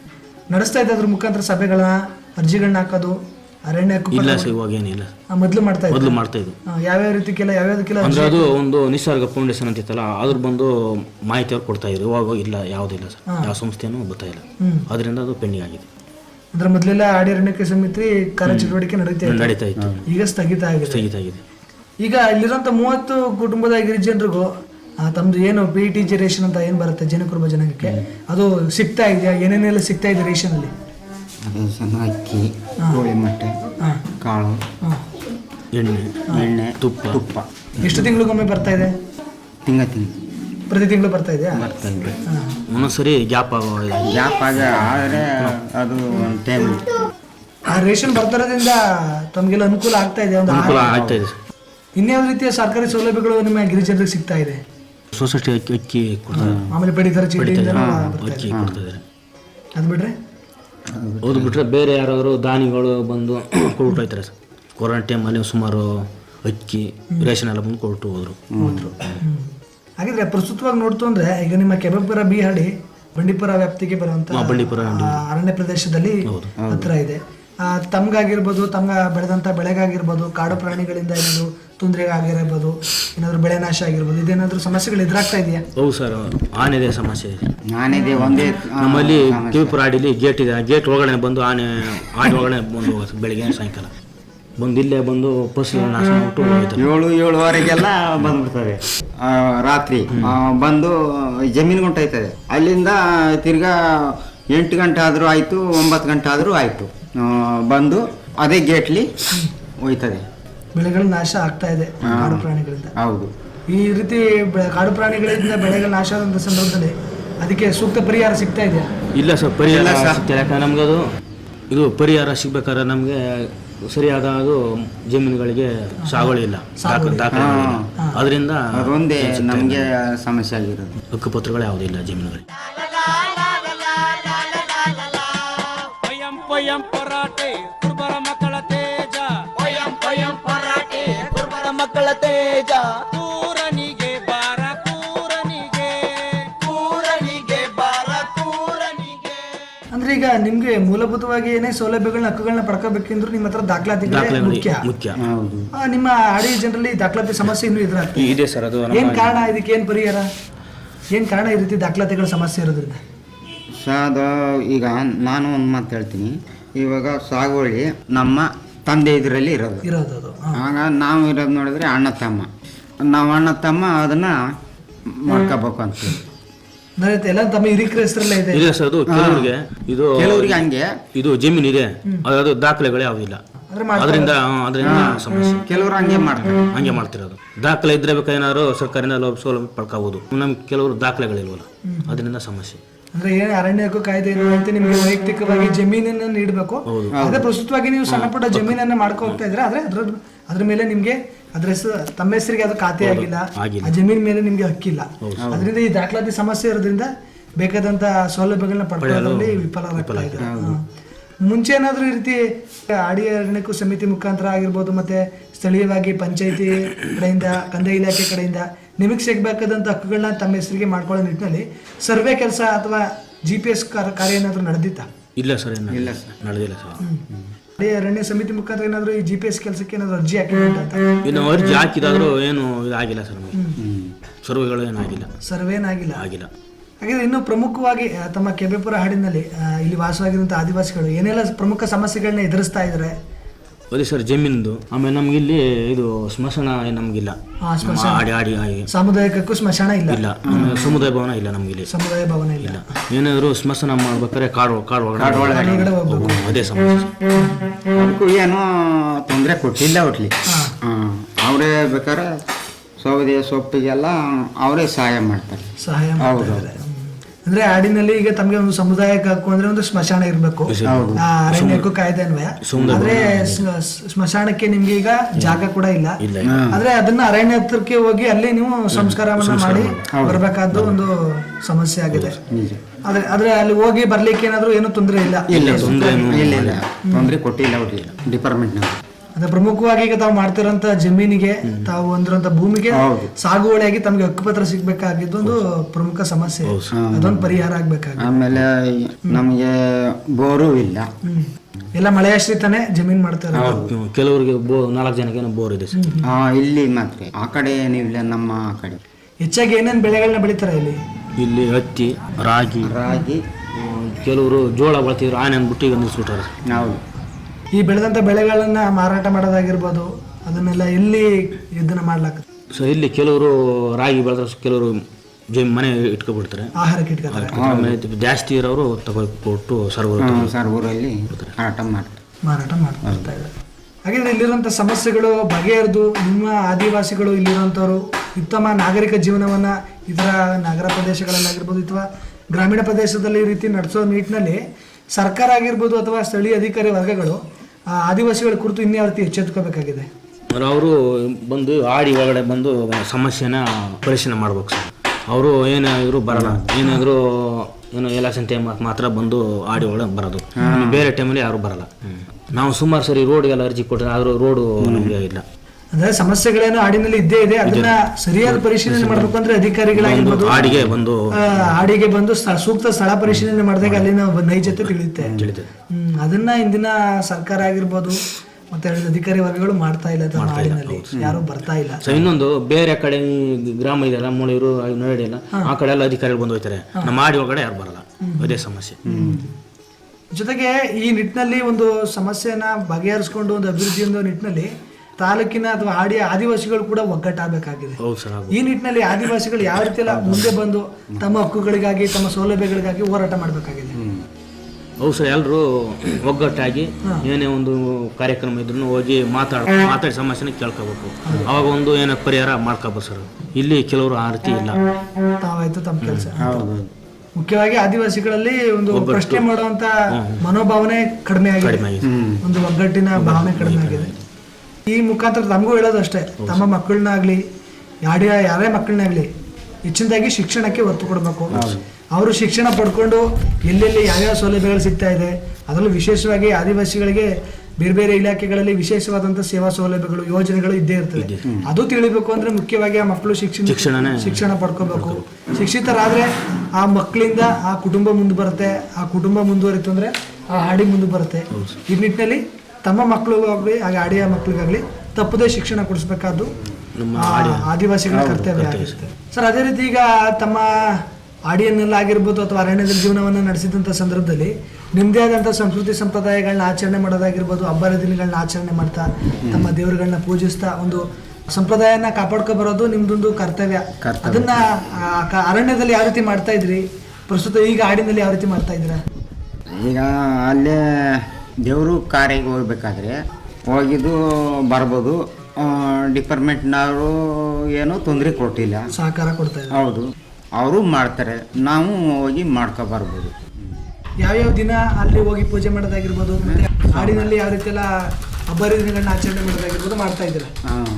ನಡೆಸ್ತಾ ಇದ್ದ ಅದ್ರ ಮುಖಾಂತರ ಸಭೆಗಳನ್ನ ಅರ್ಜಿಗಳನ್ನ ಹಾಕೋದು ಅರಣ್ಯ ಇಲ್ಲ ಸರ್ ಇವಾಗ ಏನಿಲ್ಲ ಮೊದ್ಲು ಮಾಡ್ತಾ ಮೊದಲು ಮಾಡ್ತಾ ಯಾವ್ಯಾವ ರೀತಿಗೆಲ್ಲ ಅಂದ್ರೆ ಅದು ಒಂದು ನಿಸರ್ಗ ಫೌಂಡೇಶನ್ ಅಂತ ಇತ್ತಲ್ಲ ಅದ್ರ ಬಂದು ಮಾಹಿತಿ ಅವ್ರು ಕೊಡ್ತಾ ಇದ್ರು. ಇವಾಗ ಇಲ್ಲ ಯಾವುದಿಲ್ಲ ಸರ್. ಯಾವ ಸಂಸ್ಥೆನೂ ಬರ್ತಾ ಇಲ್ಲ. ಅದರಿಂದ ಅದು ಪೆಂಡಿಂಗ್ ಆಗಿದೆ. ಅದ್ರ ಮೊದಲೆಲ್ಲ ಆಡಿ ಅರಣ್ಯಕ್ಕೆ ಸಮಿತಿ ಕಾರ್ಯಚಟುವಟಿಕೆ ನಡೀತಾ ನಡೀತಾ ಇತ್ತು. ಈಗ ಸ್ಥಗಿತ ಆಗಿದೆ. ಸ್ಥಗಿತ ಆಗಿದೆ. ಈಗ ಇಲ್ಲಿರುವಂತ ಮೂವತ್ತು ಕುಟುಂಬದ ಗಿರಿಜನರಿಗೂ ತಮ್ದು ಏನು ಪಿ ಟಿ ಜಿ ರೇಷನ್ ಅಂತ ಏನ್ ಬರುತ್ತೆ ಜನಕುರುಬ ಜನಕ್ಕೆ? ಅದು ಸಿಗ್ತಾ ಇದೆಯಾ? ಏನೇನೆಲ್ಲ ಸಿಗ್ತಾ ಇದೆ ರೇಷನ್ ಅಲ್ಲಿ ಸಣ್ಣ ಅಕ್ಕಿ ಕೋಳಿ ಮೊಟ್ಟೆ ಕಾಳು ಎಣ್ಣೆ ಎಣ್ಣೆ ತುಪ್ಪ. ತುಪ್ಪ. ಎಷ್ಟು ತಿಂಗಳಿಗೊಮ್ಮೆ ಬರ್ತಾ ಇದೆ? ತಿಂಗ ತಿಂಗ ಪ್ರತಿ ತಿಂಗಳು ಬರ್ತಾ ಇದೆಯಾ? ಬರ್ತಾ ಇದೆ. ಒಂದೊಂದ್ಸರಿ ಗ್ಯಾಪ್ ಆಗೋ ಗ್ಯಾಪ್ ಆಗ ಆದರೆ ಅದು ಒಂದು ಟೈಮ್. ಆ ರೇಷನ್ ಬರ್ತಿರೋದ್ರಿಂದ ತಮಗೆಲ್ಲ ಅನುಕೂಲ ಆಗ್ತಾ ಇದೆ ಒಂದು ಅನುಕೂಲ ಆಗ್ತಾ ಇದೆ ಇನ್ಯಾವ ರೀತಿಯ ಸರ್ಕಾರಿ ಸೌಲಭ್ಯಗಳು ನಿಮ್ಮ ಗಿರಿಜನರಿಗೆ ಸಿಗ್ತಾ ಇದೆ? ಸೊಸೈಟಿ ಅಕ್ಕಿ ಅಕ್ಕಿ ಕೊಡ್ತಾರೆ. ಆಮೇಲೆ ಪಡಿತರ ಚೀಟಿ ಅಕ್ಕಿ ಅದ್ ಬಿಟ್ರೆ ಅದು ಬಿಟ್ಟರೆ ಬೇರೆ ಯಾರಾದರೂ ದಾನಿಗಳು ಬಂದು ಕೊಟ್ಟು ಹೋಯ್ತಾರೆ ಸರ್. ಕೊರೋನಾ ಟೈಮಲ್ಲಿ ಸುಮಾರು ಅಕ್ಕಿ ರೇಷನ್ ಎಲ್ಲ ಬಂದು ಕೊಟ್ಟು ಹೋದ್ರು. ಹೋದರು. ಹಾಗಿದ್ರೆ ಪ್ರಸ್ತುತವಾಗಿ ನೋಡ್ತು ಅಂದ್ರೆ ಈಗ ನಿಮ್ಮ ಕೆಬೆಪುರ ಬಿಹಾಡಿ ಬಂಡೀಪುರ ವ್ಯಾಪ್ತಿಗೆ ಬರುವಂತ ಹಾ, ಬಂಡೀಪುರ ಅರಣ್ಯ ಪ್ರದೇಶದಲ್ಲಿ ಹತ್ರ ಇದೆ. ತಮ್ಗಾಗಿರ್ಬೋದು ತಮ್ಗ ಬೆಳೆದಂಥ ಬೆಳೆಗಾಗಿರ್ಬೋದು ಕಾಡು ಪ್ರಾಣಿಗಳಿಂದ ಏನಾದ್ರು ತೊಂದರೆಗಾಗಿರ್ಬೋದು ಏನಾದರೂ ಬೆಳೆ ನಾಶ ಆಗಿರ್ಬೋದು ಇದೇನಾದ್ರು ಸಮಸ್ಯೆಗಳು ಎದುರಾಗ್ತಾ ಇದೆಯಾ? ಹೌದು ಸರ್ ಆನೆದೇ ಸಮಸ್ಯೆ. ಇದೆ ನಾನಿದೆ ಒಂದೇ ನಮ್ಮಲ್ಲಿ ಕಿವಿಪುರಾಡಿಲಿ ಗೇಟ್ ಇದೆ ಗೇಟ್ ಒಳಗಡೆ ಬಂದು ಆನೆ ಆನೆ ಒಳಗಡೆ ಬಂದು ಹೋಗುತ್ತೆ ಬೆಳಿಗ್ಗೆ ಸಾಯಂಕಾಲ. ಬಂದು ಇಲ್ಲೇ ಬಂದು ಫಸಲು ನಾಶ ಮಾಡ್ಬಿಟ್ಟು ಏಳು ಏಳುವರೆಗೆಲ್ಲ ಬಂದ್ಬಿಡ್ತಾರೆ. ಆ, ರಾತ್ರಿ ಆ, ಬಂದು ಜಮೀನು ಹೊಂಟೋಯ್ತದೆ ಅಲ್ಲಿಂದ ತಿರ್ಗಾ ಎಂಟು ಗಂಟೆ ಆದರೂ ಆಯಿತು ಒಂಬತ್ತು ಗಂಟೆ ಆದರೂ ಆಯಿತು. ಬಂದು ಅದೇ ಗೇಟ್ಲಿ ಹೋಯ್ತದೆ. ಬೆಳೆಗಳು ನಾಶ ಆಗ್ತಾ ಇದೆ ಕಾಡು ಪ್ರಾಣಿಗಳಿಂದ. ಹೌದು. ಈ ರೀತಿ ಬೆ- ಕಾಡು ಪ್ರಾಣಿಗಳಿಂದ ಬೆಳೆಗಳ ನಾಶ ಆದಂಥ ಸಂದರ್ಭದಲ್ಲಿ ಅದಕ್ಕೆ ಸೂಕ್ತ ಪರಿಹಾರ ಸಿಗ್ತಾ ಇದೆಯಾ? ಇಲ್ಲ ಸರ್ ಪರಿಹಾರ ಇಲ್ಲ ಸರ್. ಸಿಗ್ತಿಲ್ಲ. ಯಾಕಂದ್ರೆ ನಮ್ಗೆ ಅದು ಇದು ಪರಿಹಾರ ಸಿಗ್ಬೇಕಾದ್ರೆ ನಮಗೆ ಸರಿಯಾದ ಅದು ಜಮೀನುಗಳಿಗೆ ಸಾಗುವಳಿ ಇಲ್ಲ ಅದರಿಂದ ಅದೊಂದೇ ನಮಗೆ ಸಮಸ್ಯೆ ಆಗಿರೋದು. ಹಕ್ಕುಪತ್ರಗಳು ಯಾವುದೂ ಇಲ್ಲ ಜಮೀನುಗಳಿಗೆ. ಮಕ್ಕಳ ತೇಜ. ಕೂರನಿಗೆ ಬಾರ ಕೂರನಿಗೆ ಕೂರನಿಗೆ ಬಾರ ಕೂರನಿಗೆ. ಅಂದ್ರೆ ಈಗ ನಿಮ್ಗೆ ಮೂಲಭೂತವಾಗಿ ಏನೇ ಸೌಲಭ್ಯಗಳನ್ನ ಹಕ್ಕುಗಳನ್ನ ಪಡ್ಕೋಬೇಕೆಂದ್ರು ನಿಮ್ಮ ಹತ್ರ ದಾಖಲಾತಿಗಳೇ ಮುಖ್ಯ. ಮುಖ್ಯ. ಹೌದು. ಆ, ನಿಮ್ಮ ಆಡಿ ಜನರಲ್ಲಿ ದಾಖಲಾತಿ ಸಮಸ್ಯೆ ಇನ್ನೂ ಇದ್ರ ಇದೆ ಸರ್ ಅದು ಏನ್ ಕಾರಣ ಇದಕ್ಕೆ ಏನ್ ಪರಿಹಾರ? ಏನ್ ಕಾರಣ ಈ ರೀತಿ ದಾಖಲಾತಿಗಳ ಸಮಸ್ಯೆ ಇರೋದ್ರಿಂದ? ಸರ್ ಅದು ಈಗ ನಾನು ಒಂದು ಮಾತು ಹೇಳ್ತೀನಿ. ಇವಾಗ ಸಾಗುವಳಿ ನಮ್ಮ ತಂದೆ ಇದರಲ್ಲಿ ಇರೋದು. ಇರೋದು ಅದು ಹಾ. ಆಗ ನಾವು ಇರೋದು ನೋಡಿದ್ರೆ ಅಣ್ಣ ತಮ್ಮ. ನಾವು ಅಣ್ಣ ತಮ್ಮ ಅದನ್ನ ಮಾಡ್ಕೋಬೇಕು ಅಂತ ಅಂದ್ರೆ ಎಲ್ಲ ತಮ್ಮ ಹಿರಿಕರ ಹೆಸರಲ್ಲೇ ಇದೆ? ಇದೆ ಸರ್ ಅದು ಕೆಲವರಿಗೆ ಇದು ಕೆಲವ್ರಿಗೆ ಹಂಗೆ. ಇದು ಜಮೀನು ಇದೆ ಅದು ದಾಖಲೆಗಳು ಯಾವುದಿಲ್ಲ. ಅಂದ್ರೆ ಅದರಿಂದ ಅದರಿಂದ ಸಮಸ್ಯೆ. ಕೆಲವ್ರು ಹಂಗೆ ಮಾಡ್ತಾರೆ. ಹಂಗೆ ಮಾಡ್ತಿರೋದು. ದಾಖಲೆ ಇದ್ರೆ ಬೇಕಾದ್ರೆ ಸರ್ಕಾರಿನ ಲೋಪ ಸೌಲಭ್ಯ ಪಡ್ಕೋಬಹುದು ನಮ್ಗೆ ಕೆಲವರು ದಾಖಲೆಗಳಿಲ್ವಲ್ಲ. ಅದರಿಂದ ಸಮಸ್ಯೆ. ಅಂದ್ರೆ ಏನ್ ಅರಣ್ಯ ಹಕ್ಕು ಕಾಯ್ದೆ ಇರುವಂತೆ ಅಂತ ನಿಮ್ಗೆ ವೈಯಕ್ತಿಕವಾಗಿ ಜಮೀನನ್ನು ನೀಡಬೇಕು. ಅದೇ ಪ್ರಸ್ತುತವಾಗಿ ನೀವು ಸಣ್ಣ ಪುಟ್ಟ ಜಮೀನನ್ನ ಮಾಡ್ಕೊ ಹೋಗ್ತಾ ಇದ್ರೆ ಆದ್ರೆ ಅದ್ರ ಅದ್ರ ಮೇಲೆ ನಿಮ್ಗೆ ಅದ್ರ ಹೆಸರು ತಮ್ಮ ಹೆಸರಿಗೆ ಅದು ಖಾತೆ ಆಗಿಲ್ಲ. ಆಗಿಲ್ಲ. ಆ ಜಮೀನ್ ಮೇಲೆ ನಿಮ್ಗೆ ಹಕ್ಕಿಲ್ಲ. ಅದರಿಂದ ಈ ದಾಖಲಾತಿ ಸಮಸ್ಯೆ ಇರೋದ್ರಿಂದ ಬೇಕಾದಂತ ಸೌಲಭ್ಯಗಳನ್ನ ಪಡ್ಕೊಳ್ಳೋದ್ರಲ್ಲಿ ವಿಫಲರಾಗ್ತಾ ಇದೆ. ಮುಂಚೆ ಏನಾದ್ರೂ ಈ ರೀತಿ ಆಡಿ ಅರಣ್ಯಕ್ಕೂ ಸಮಿತಿ ಮುಖಾಂತರ ಆಗಿರ್ಬೋದು ಮತ್ತೆ ಸ್ಥಳೀಯವಾಗಿ ಪಂಚಾಯಿತಿ ಕಡೆಯಿಂದ ಕಂದಾಯ ಇಲಾಖೆ ಕಡೆಯಿಂದ ನಿಮಗೆ ಸಿಗಬೇಕಾದಂಥ ಹಕ್ಕುಗಳನ್ನ ತಮ್ಮ ಹೆಸರಿಗೆ ಮಾಡ್ಕೊಳ್ಳೋ ನಿಟ್ಟಿನಲ್ಲಿ ಸರ್ವೆ ಕೆಲಸ ಅಥವಾ ಜಿ ಪಿ ಎಸ್ ಕಾರ್ಯ ಏನಾದರೂ ನಡೆದಿತ್ತಾ? ಇಲ್ಲ ಸರ್ ಇಲ್ಲ ಸರ್. ನಡೆದಿಲ್ಲ ಸರ್. ಅದೇ ಅರಣ್ಯ ಸಮಿತಿ ಮುಖಾಂತರ ಏನಾದರೂ ಈ ಜಿ ಪಿ ಎಸ್ ಕೆಲಸಕ್ಕೆ ಏನಾದರೂ ಅರ್ಜಿ ಹಾಕಿ ಅಂತ ಇನ್ನು ಅರ್ಜಿ ಹಾಕಿದಾದ್ರೂ ಏನು ಇದಾಗಿಲ್ಲ ಸರ್ ನಮಗೆ. ಸರ್ವೆಗಳು ಏನಾಗಿಲ್ಲ. ಸರ್ವೇನಾಗಿಲ್ಲ ಆಗಿಲ್ಲ. ಹಾಗಾದ್ರೆ ಇನ್ನು ಪ್ರಮುಖವಾಗಿ ತಮ್ಮ ಕೆಬೆಪುರ ಹಾಡಿನಲ್ಲಿ ಇಲ್ಲಿ ವಾಸವಾಗಿರುವಂಥ ಆದಿವಾಸಿಗಳು ಏನೆಲ್ಲ ಪ್ರಮುಖ ಸಮಸ್ಯೆಗಳನ್ನ ಎದುರಿಸ್ತಾ ಇದ್ದಾರೆ ಅದೇ ಸರ್ ಜಮೀನ್ದು. ಆಮೇಲೆ ನಮ್ಗೆ ಇಲ್ಲಿ ಇದು ಸ್ಮಶಾನ ನಮ್ಗಿಲ್ಲ. ಆ, ಸ್ಮಶಾನ. ಆಡಿ ಆಡಿ ಸಾಮುದಾಯಿಕಕ್ಕೂ ಸ್ಮಶಾನ ಇಲ್ಲ. ಇಲ್ಲ. ಆಮೇಲೆ ಸಮುದಾಯ ಭವನ ಇಲ್ಲ ನಮ್ಗೆ ಇಲ್ಲಿ ಸಮುದಾಯ ಭವನ ಇಲ್ಲ. ಇಲ್ಲ. ಏನಾದ್ರು ಸ್ಮಶಾನ ಮಾಡ್ಬೇಕಾದ್ರೆ ಕಾಡು ಕಾಡು ಒಳಗಡೆ ಒಳಗಡೆ ಹೋಗ್ಬೇಕು. ಹೋಗ್ಬೇಕು. ಅದೇ ಸಮಸ್ಯೆ. ಅದಕ್ಕೂ ಏನೂ ತೊಂದರೆ ಕೊಟ್ಟಿಲ್ಲ ಒಟ್ಲಿ. ಅವರೇ ಬೇಕಾದ್ರೆ ಸೌದೆ ಸೊಪ್ಪಿಗೆಲ್ಲ ಅವರೇ ಸಹಾಯ ಮಾಡ್ತಾರೆ. ಸಹಾಯ ಹೌದು ಮಾಡ್ತಾರೆ ಅಂದ್ರೆ ಆಡಿನಲ್ಲಿ ಈಗ ತಮಗೆ ಒಂದು ಸಮುದಾಯಕ್ಕೆ ಹಕ್ಕು ಅಂದ್ರೆ ಒಂದು ಸ್ಮಶಾನ ಇರಬೇಕು. ಆ, ಅರಣ್ಯಕ್ಕೂ ಕಾಯ್ದೆ ಅನ್ವಯ ಆದ್ರೆ ಸ್ಮಶಾನಕ್ಕೆ ನಿಮ್ಗೆ ಈಗ ಜಾಗ ಕೂಡ ಇಲ್ಲ. ಆದ್ರೆ ಅದನ್ನ ಅರಣ್ಯ ಹತ್ರಕ್ಕೆ ಹೋಗಿ ಅಲ್ಲಿ ನೀವು ಸಂಸ್ಕಾರವನ್ನ ಮಾಡಿ ಬರ್ಬೇಕಾದ್ದು ಒಂದು ಸಮಸ್ಯೆ ಆಗಿದೆ. ಆದ್ರೆ ಆದ್ರೆ ಅಲ್ಲಿ ಹೋಗಿ ಬರ್ಲಿಕ್ಕೆ ಏನಾದ್ರು ಏನು ತೊಂದರೆ ಇಲ್ಲ? ಇಲ್ಲ ತೊಂದರೆ ಕೊಟ್ಟಿಲ್ಲ ಡಿಪಾರ್ಟ್ಮೆಂಟ್ ಅದೇ ಪ್ರಮುಖವಾಗಿ ಈಗ ತಾವು ಮಾಡ್ತಿರೋಂತ ಜಮೀನಿಗೆ ತಾವು ಅಂದ್ರಂತ ಭೂಮಿಗೆ. ಸಾಗುವಳಿಯಾಗಿ ತಮ್ಗೆ ಹಕ್ಕುಪತ್ರ ಸಿಗ್ಬೇಕಾಗಿದ್ದು ಒಂದು ಪ್ರಮುಖ ಸಮಸ್ಯೆ. ಅದೊಂದು ಪರಿಹಾರ ಆಗ್ಬೇಕಾಗಿ ಆಮೇಲೆ ನಮಗೆ ಬೋರು ಇಲ್ಲ. ಎಲ್ಲ ಮಳೆಯಾಶ್ರಿತಾನೆ ಜಮೀನ್ ಮಾಡ್ತಾರೆ ಕೆಲವರಿಗೆ ಬೋ ನಾಲ್ಕು ಜನಕ್ಕೆ ಬೋರ್ ಇದೆ ಸರ್. ಆ, ಇಲ್ಲಿ ಮಾತ್ರ ಆ ಕಡೆ ಏನಿಲ್ಲ ನಮ್ಮ ಆ ಕಡೆ. ಹೆಚ್ಚಾಗಿ ಏನೇನ್ ಬೆಳೆಗಳನ್ನ ಬೆಳಿತಾರೆ ಇಲ್ಲಿ? ಇಲ್ಲಿ ಹತ್ತಿ ರಾಗಿ ರಾಗಿ. ಕೆಲವರು ಜೋಳ ಬಳತಿದ್ರು ಆನೆ ಅಂದ್ಬಿಟ್ಟು ಈಗ ನಿಲ್ಸ್ಬಿಟ್ಟಾರೆ. ಹೌದು. ಈ ಬೆಳೆದಂತ ಬೆಳೆಗಳನ್ನ ಮಾರಾಟ ಮಾಡೋದಾಗಿರ್ಬೋದು ಅದನ್ನೆಲ್ಲ ಎಲ್ಲಿ ಇದನ್ನ ಮಾಡ್ಲಾಕ ಸೊ ಇಲ್ಲಿ ಕೆಲವರು ರಾಗಿ ಬೆಳೆದ್ರೆ ಕೆಲವರು ಮನೆ ಇಟ್ಕೊಬಿಡ್ತಾರೆ. ಆಹಾರಕ್ಕೆ ಇಟ್ಕೊತಾರೆ. ಆಮೇಲೆ ಜಾಸ್ತಿ ಇರೋರು ತಗೊಟ್ಟು ಸರ್ವರು ಸರ್ ಊರಲ್ಲಿ ಆಟ ಮಾಡ್ತಾರೆ. ಮಾರಾಟ ಮಾಡ್ತಾ ಇದ್ದಾರೆ. ಹಾಗಿದ್ರೆ ಇಲ್ಲಿರುವಂಥ ಸಮಸ್ಯೆಗಳು ಬಗೆಹರಿದು ನಿಮ್ಮ ಆದಿವಾಸಿಗಳು ಇಲ್ಲಿರುವಂಥವ್ರು ಉತ್ತಮ ನಾಗರಿಕ ಜೀವನವನ್ನ ಇದರ ನಗರ ಪ್ರದೇಶಗಳಲ್ಲಾಗಿರ್ಬೋದು ಅಥವಾ ಗ್ರಾಮೀಣ ಪ್ರದೇಶದಲ್ಲಿ ಈ ರೀತಿ ನಡೆಸೋ ನಿಟ್ಟಿನಲ್ಲಿ ಸರ್ಕಾರ ಆಗಿರ್ಬೋದು ಅಥವಾ ಸ್ಥಳೀಯ ಅಧಿಕಾರಿ ವರ್ಗಗಳು ಆದಿವಾಸಿಗಳ ಕುರಿತು ಇನ್ಯಾವ ರೀತಿ ಎಚ್ಚೆತ್ಕೋಬೇಕಾಗಿದೆ? ಅವರು ಬಂದು ಆಡಿ ಒಳಗಡೆ ಬಂದು ಸಮಸ್ಯೆನ ಪರಿಶೀಲನೆ ಮಾಡ್ಬೇಕು ಸರ್. ಅವರು ಏನಾದರೂ ಬರಲ್ಲ. ಏನಾದರೂ ಏನು ಎಲ್ಲ ಟೈಮ್ ಮಾತ್ರ ಬಂದು ಆಡಿ ಒಳಗೆ ಬರೋದು. ಬೇರೆ ಟೈಮಲ್ಲಿ ಯಾರು ಬರಲ್ಲ. ನಾವು ಸುಮಾರು ಸರಿ ರೋಡ್ಗೆಲ್ಲ ಅರ್ಜಿ ಕೊಟ್ಟರೆ ಆದರೂ ರೋಡು ನಮಗೆ ಇಲ್ಲ. ಅಂದ್ರೆ ಸಮಸ್ಯೆಗಳೇನು ಹಾಡಿನಲ್ಲಿ ಇದ್ದೇ ಇದೆ ಅದನ್ನ ಸರಿಯಾದ ಪರಿಶೀಲನೆ ಮಾಡಬೇಕು ಅಂದ್ರೆ ಅಧಿಕಾರಿಗಳಾಗಿರ್ಬೋದು ಹಾಡಿಗೆ ಬಂದು ಹಾಡಿಗೆ ಬಂದು ಸೂಕ್ತ ಸ್ಥಳ ಪರಿಶೀಲನೆ ಮಾಡಿದಾಗ ಅಲ್ಲಿನ ನೈಜತೆ ತಿಳಿಯುತ್ತೆ. ಅದನ್ನ ಇಂದಿನ ಸರ್ಕಾರ ಆಗಿರ್ಬೋದು ಮತ್ತೆ ಅಧಿಕಾರಿ ವರ್ಗಗಳು ಮಾಡ್ತಾ ಇಲ್ಲ ಯಾರು ಬರ್ತಾ ಇಲ್ಲ. ಸೊ ಇನ್ನೊಂದು ಬೇರೆ ಕಡೆ ಗ್ರಾಮ ಇದೆಯಲ್ಲ ಮೂಳಿರು ನರಡಿ ಎಲ್ಲ ಆ ಕಡೆ ಎಲ್ಲ ಅಧಿಕಾರಿಗಳು ಬಂದು ಹೋಗ್ತಾರೆ. ನಮ್ಮ ಆಡಿ ಒಳಗಡೆ ಯಾರು ಬರಲ್ಲ. ಅದೇ ಸಮಸ್ಯೆ. ಜೊತೆಗೆ ಈ ನಿಟ್ಟಿನಲ್ಲಿ ಒಂದು ಸಮಸ್ಯೆನ ಬಗೆಹರಿಸ್ಕೊಂಡು ಒಂದು ಅಭಿವೃದ್ಧಿ ಒಂದು ನಿಟ್ಟಿನಲ್ಲಿ ತಾಲೂಕಿನ ಅಥವಾ ಹಾಡಿಯ ಆದಿವಾಸಿಗಳು ಕೂಡ ಒಗ್ಗಟ್ಟಾಗಬೇಕಾಗಿದೆ. ಹೌದು ಸರ್ ಈ ನಿಟ್ಟಿನಲ್ಲಿ ಆದಿವಾಸಿಗಳು ಯಾವ ರೀತಿ ಎಲ್ಲ ಮುಂದೆ ಬಂದು ತಮ್ಮ ಹಕ್ಕುಗಳಿಗಾಗಿ ತಮ್ಮ ಸೌಲಭ್ಯಗಳಿಗಾಗಿ ಹೋರಾಟ ಮಾಡಬೇಕಾಗಿದೆ? ಹೌದು ಸರ್ ಎಲ್ಲರೂ ಒಗ್ಗಟ್ಟಾಗಿ ಏನೇ ಒಂದು ಕಾರ್ಯಕ್ರಮ ಇದ್ರೂ ಹೋಗಿ ಮಾತಾಡ ಮಾತಾಡಿ ಸಮಸ್ಯೆನ ಕೇಳ್ಕೋಬೇಕು. ಅವಾಗ ಒಂದು ಏನೋ ಪರಿಹಾರ ಮಾಡ್ಕೋಬೋದು ಸರ್. ಇಲ್ಲಿ ಕೆಲವರು ಆ ರೀತಿ ಇಲ್ಲ. ತಾವಾಯ್ತು ತಮ್ಮ ಕೆಲಸ. ಹೌದು ಮುಖ್ಯವಾಗಿ ಆದಿವಾಸಿಗಳಲ್ಲಿ ಒಂದು ಪ್ರಶ್ನೆ ಮಾಡುವಂತ ಮನೋಭಾವನೆ ಕಡಿಮೆ ಆಗಿದೆ. ಕಡಿಮೆ ಆಗಿದೆ. ಒಂದು ಒಗ್ಗಟ್ಟಿನ ಭಾವನೆ ಕಡಿಮೆ ಆಗಿದೆ. ಈ ಮುಖಾಂತರ ತಮಗೂ ಹೇಳೋದು ಅಷ್ಟೇ. ತಮ್ಮ ಮಕ್ಕಳನ್ನಾಗ್ಲಿ ಯಾರ್ಯ ಯಾರೇ ಮಕ್ಕಳನ್ನಾಗ್ಲಿ ಹೆಚ್ಚಿನದಾಗಿ ಶಿಕ್ಷಣಕ್ಕೆ ಒತ್ತು ಕೊಡಬೇಕು. ಅವರು ಶಿಕ್ಷಣ ಪಡ್ಕೊಂಡು ಎಲ್ಲೆಲ್ಲಿ ಯಾವ್ಯಾವ ಸೌಲಭ್ಯಗಳು ಸಿಗ್ತಾ ಇದೆ ಅದರಲ್ಲೂ ವಿಶೇಷವಾಗಿ ಆದಿವಾಸಿಗಳಿಗೆ ಬೇರೆ ಬೇರೆ ಇಲಾಖೆಗಳಲ್ಲಿ ವಿಶೇಷವಾದಂತಹ ಸೇವಾ ಸೌಲಭ್ಯಗಳು ಯೋಜನೆಗಳು ಇದ್ದೇ ಇರ್ತದೆ. ಅದು ತಿಳಿಬೇಕು ಅಂದ್ರೆ ಮುಖ್ಯವಾಗಿ ಆ ಮಕ್ಕಳು ಶಿಕ್ಷಣ ಶಿಕ್ಷಣ ಪಡ್ಕೋಬೇಕು. ಶಿಕ್ಷಿತರಾದ್ರೆ ಆ ಮಕ್ಕಳಿಂದ ಆ ಕುಟುಂಬ ಮುಂದೆ ಬರುತ್ತೆ. ಆ ಕುಟುಂಬ ಮುಂದುವರಿತು ಅಂದ್ರೆ ಆ ಹಾಡಿ ಮುಂದೆ ಬರುತ್ತೆ. ಈ ನಿಟ್ಟಿನಲ್ಲಿ ತಮ್ಮ ಮಕ್ಕಳಿಗಾಗ್ಲಿ ಹಾಗೆ ಆಡಿಯ ಮಕ್ಕಳಿಗಾಗಲಿ ತಪ್ಪದೇ ಶಿಕ್ಷಣ ಕೊಡಿಸ್ಬೇಕಾದ್ದು ಆದಿವಾಸಿಗಳ ಕರ್ತವ್ಯ ಆಗಿರುತ್ತೆ. ಸರ್ ಅದೇ ರೀತಿ ಈಗ ತಮ್ಮ ಆಡಿಯನ್ನೆಲ್ಲ ಆಗಿರ್ಬೋದು ಅಥವಾ ಅರಣ್ಯದಲ್ಲಿ ಜೀವನವನ್ನು ನಡೆಸಿದಂಥ ಸಂದರ್ಭದಲ್ಲಿ ನಿಮ್ಮದೇ ಆದಂಥ ಸಂಸ್ಕೃತಿ ಸಂಪ್ರದಾಯಗಳನ್ನ ಆಚರಣೆ ಮಾಡೋದಾಗಿರ್ಬೋದು ಹಬ್ಬರ ದಿನಗಳನ್ನ ಆಚರಣೆ ಮಾಡ್ತಾ ತಮ್ಮ ದೇವರುಗಳನ್ನ ಪೂಜಿಸ್ತಾ ಒಂದು ಸಂಪ್ರದಾಯನ ಕಾಪಾಡ್ಕೊ ಬರೋದು ನಿಮ್ದೊಂದು ಕರ್ತವ್ಯ. ಅದನ್ನ ಅರಣ್ಯದಲ್ಲಿ ಯಾವ ರೀತಿ ಮಾಡ್ತಾ ಇದ್ರಿ? ಪ್ರಸ್ತುತ ಈಗ ಆಡಿನಲ್ಲಿ ಯಾವ ರೀತಿ ಮಾಡ್ತಾ ಇದ್ದೀರಾ? ಈಗ ಅಲ್ಲೇ ದೇವರು ಕಾರಿಗೆ ಹೋಗ್ಬೇಕಾದ್ರೆ ಹೋಗಿದ್ದು ಬರ್ಬೋದು. ಡಿಪಾರ್ಟ್ಮೆಂಟ್ನವರು ಏನೂ ತೊಂದರೆ ಕೊಟ್ಟಿಲ್ಲ. ಸಹಕಾರ ಕೊಡ್ತಾ ಇದ್ದೀರಾ ಹೌದು. ಅವರು ಮಾಡ್ತಾರೆ. ನಾವು ಹೋಗಿ ಮಾಡ್ಕೊ ಬರ್ಬೋದು. ಯಾವ್ಯಾವ ದಿನ ಅಲ್ಲಿ ಹೋಗಿ ಪೂಜೆ ಮಾಡೋದಾಗಿರ್ಬೋದು ಮತ್ತೆ ಹಾಡಿನಲ್ಲಿ ಯಾವ ರೀತಿ ಎಲ್ಲ ಹಬ್ಬರಿದಿನಗಳನ್ನ ಆಚರಣೆ ಮಾಡೋದಾಗಿರ್ಬೋದು ಮಾಡ್ತಾ ಇದ್ದೀರಾ? ಹಾಂ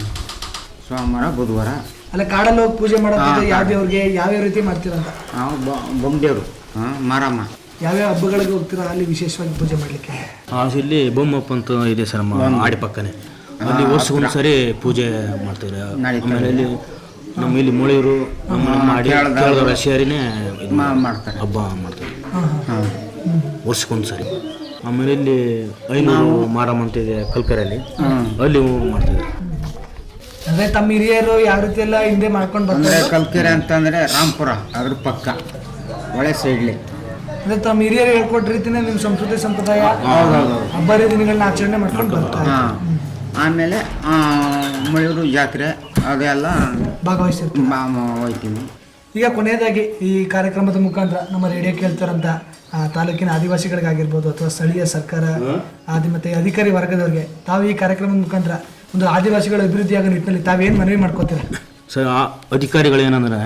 ಸೋಮವಾರ ಬುಧವಾರ. ಅಲ್ಲ ಕಾಡಲ್ಲಿ ಹೋಗಿ ಪೂಜೆ ಮಾಡೋದು ಯಾವ ದೇವ್ರಿಗೆ ಯಾವ್ಯಾವ ರೀತಿ ಮಾಡ್ತೀರಂತ ನಾವು ಬೊಮ್ಮದೇವರು ಹಾಂ ಮಾರಮ್ಮ. ಯಾವ್ಯಾವ ಹಬ್ಬಗಳಿಗೆ ಹೋಗ್ತೀರಾ? ಅಲ್ಲಿ ವಿಶೇಷವಾಗಿ ಪೂಜೆ ಮಾಡ್ಲಿಕ್ಕೆ? ಆ, ಇಲ್ಲಿ ಬೊಮ್ಮಪ್ಪ ಅಂತ ಇದೆ ಸರ್ ನಮ್ಮ ಆಡಿ ಪಕ್ಕನೆ. ಅಲ್ಲಿ ವರ್ಷಕ್ಕೊಂದು ಸರಿ ಪೂಜೆ ಮಾಡ್ತಾರೆ. ಆಮೇಲೆ ಇಲ್ಲಿ ನಮ್ಮ ಇಲ್ಲಿ ಮುಳಿಯೂರು ನಮ್ಮ ಮಾಡಿ ಕೇಳಿದವರ ಸೇರಿನೇ ಮಾಡ್ತಾರೆ. ಹಬ್ಬ ಮಾಡ್ತಾರೆ. ಹಾಂ ವರ್ಷಕ್ಕೊಂದು ಸರಿ. ಆಮೇಲೆ ಇಲ್ಲಿ ಐನೂರು ಮಾರಮ್ಮ ಅಂತ ಇದೆ ಕಲ್ಕರಲ್ಲಿ ಅಲ್ಲಿ ಮಾಡ್ತಾರೆ. ಅಂದ್ರೆ ತಮ್ಮ ಹಿರಿಯರು ಯಾವ ರೀತಿ ಎಲ್ಲ ಹಿಂದೆ ಮಾಡ್ಕೊಂಡು ಬರ್ತಾರೆ? ಕಲ್ಕೆರೆ ಅಂತಂದ್ರೆ ರಾಮ್ಪುರ ಅದ್ರ ಪಕ್ಕ ಒಳ್ಳೆ ಸೈಡ್ಲಿ ಅಂದ್ರೆ ತಮ್ಮ ಹಿರಿಯರು ಹೇಳ್ಕೊಟ್ಟ ರೀತಿನೇ ನಿಮ್ಮ ಸಂಸ್ಕೃತಿ ಸಂಪ್ರದಾಯ ಹಬ್ಬ ಹರಿದಿನಗಳನ್ನ ಆಚರಣೆ ಮಾಡ್ಕೊಂಡು ಬರ್ತಾರೆ. ಆಮೇಲೆ ಮಳೆಯೂರು ಜಾತ್ರೆ ಅದೆಲ್ಲ ಭಾಗವಹಿಸಿರ್ತೀವಿ ಈಗ ಕೊನೆಯದಾಗಿ ಈ ಕಾರ್ಯಕ್ರಮದ ಮುಖಾಂತರ ನಮ್ಮ ರೇಡಿಯೋ ಕೇಳ್ತಾರಂತ ಆ, ತಾಲೂಕಿನ ಆದಿವಾಸಿಗಳಿಗಾಗಿರ್ಬೋದು ಅಥವಾ ಸ್ಥಳೀಯ ಸರ್ಕಾರ ಆದಿ ಮತ್ತೆ ಅಧಿಕಾರಿ ವರ್ಗದವ್ರಿಗೆ ತಾವು ಈ ಕಾರ್ಯಕ್ರಮದ ಮುಖಾಂತರ ಒಂದು ಆದಿವಾಸಿಗಳ ಅಭಿವೃದ್ಧಿಯಾಗೋ ನಿಟ್ಟಿನಲ್ಲಿ ತಾವೇನು ಮನವಿ ಮಾಡ್ಕೋತೀರಾ? ಸರ್ ಆ ಅಧಿಕಾರಿಗಳು ಏನಂದ್ರೆ